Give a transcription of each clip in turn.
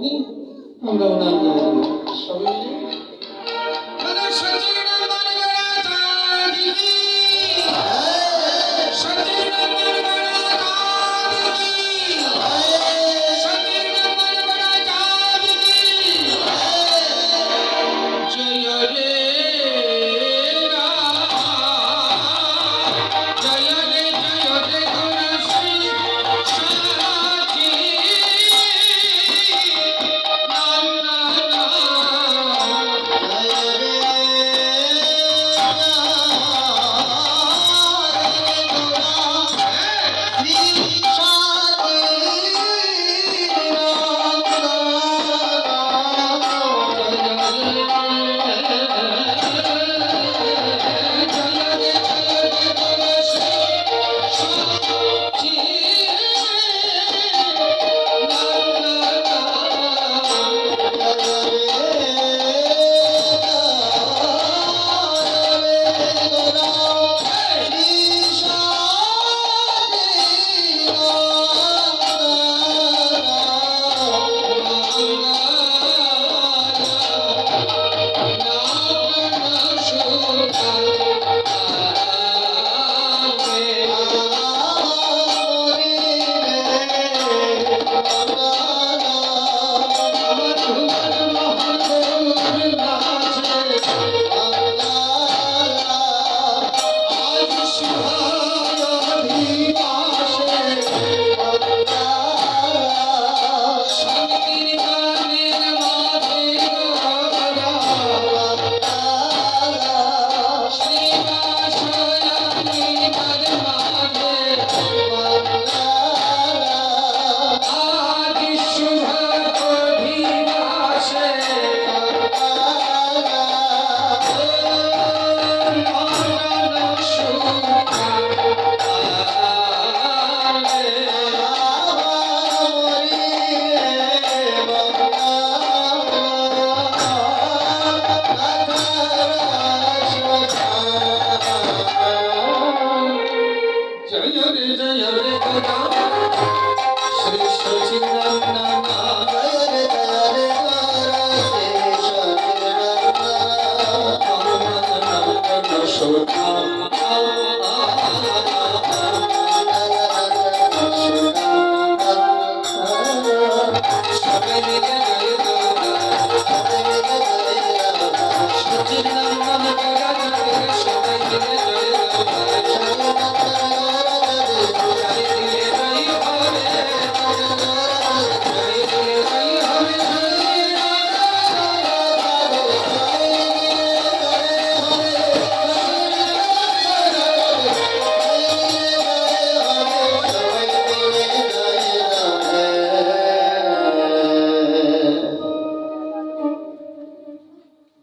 Ni, ni, ni, ni, ni, ni,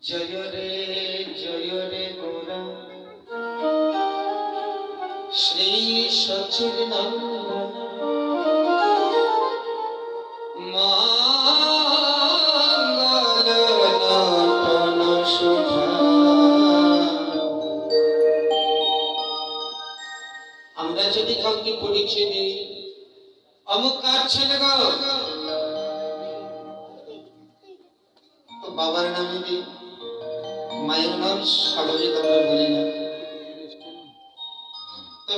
জয় রে জয় রে গোরা। শ্রী সচির নন্দন সুধা। আমরা যদি কাউকে পরিচয় দিই, অমুক কার ছেলে বাবার নামে দিই মায়ের নাম স্বাভাবিক আমরা বলি না।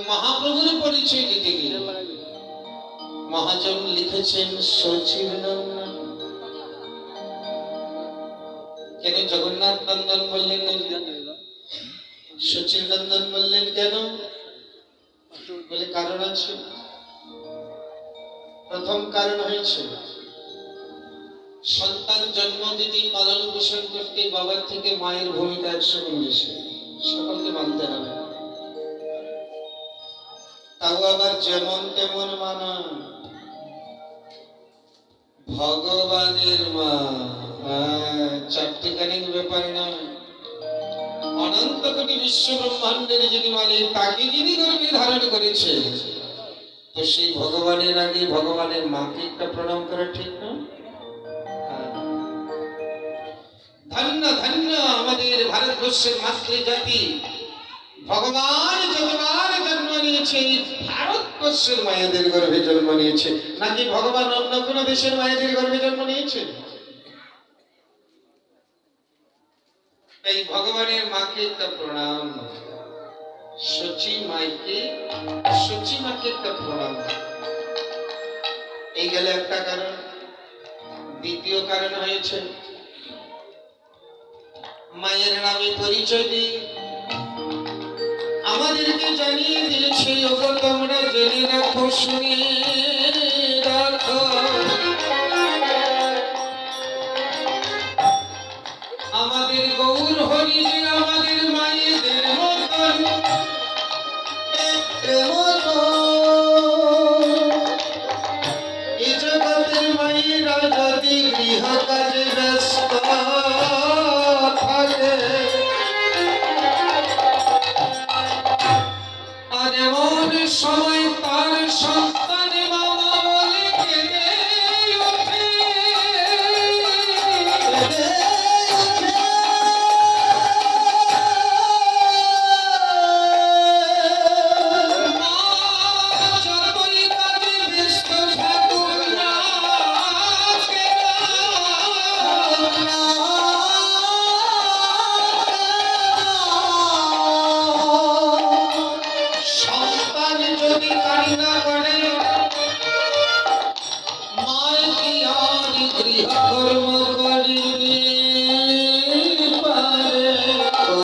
মহাপ্রভুর পরিচয় দিতে গেলে মহাজন লিখেছেন সচিব কেন জগন্নাথ নন্দন বললেন সচিব নন্দন বললেন কেন? বলে কারণ আছে। প্রথম কারণ হয়েছে সন্তান জন্ম দিতে পালন পোষণ করতে বাবার থেকে মায়ের ভূমিকা একশো গুণ বেশি। সকলকে মানতে হবে। তাও আবার যেমন তেমন মানা। ভগবানের মা। চারটি কানিক ব্যাপার নয় অনন্ত কোটি বিশ্ব ব্রহ্মাণ্ডের যিনি তাকে যিনি গর্ভে ধারণ করেছে, তো সেই ভগবানের আগে ভগবানের মাকে একটা প্রণাম করা ঠিক না? ধন্য ধন্য আমাদের ভারতবর্ষের মাতৃ জাতি ভগবান যতবার জন্ম নিয়েছে, ভারতবর্ষের মায়েদের গর্ভে জন্ম নিয়েছে। নাকি ভগবান অন্য কোনো দেশের মায়েদের গর্ভে জন্ম নিয়েছে? এই ভগবানের মাকে একটা প্রণাম। সচি মাইকে সচি মাকে একটা প্রণাম। এই গেলে একটা কারণ। দ্বিতীয় কারণ হয়েছে মায়ের নামে পরিচয় দিই। আমাদেরকে জানিয়ে দিয়েছে, ওগো তোমরা জেনে রাখো রাখো আমাদের গৌর হরি যে আমাদের মায়েদের মতন এ জগতের মায়েরা যদি গৃহ কাজে ব্যস্ত। કર્મ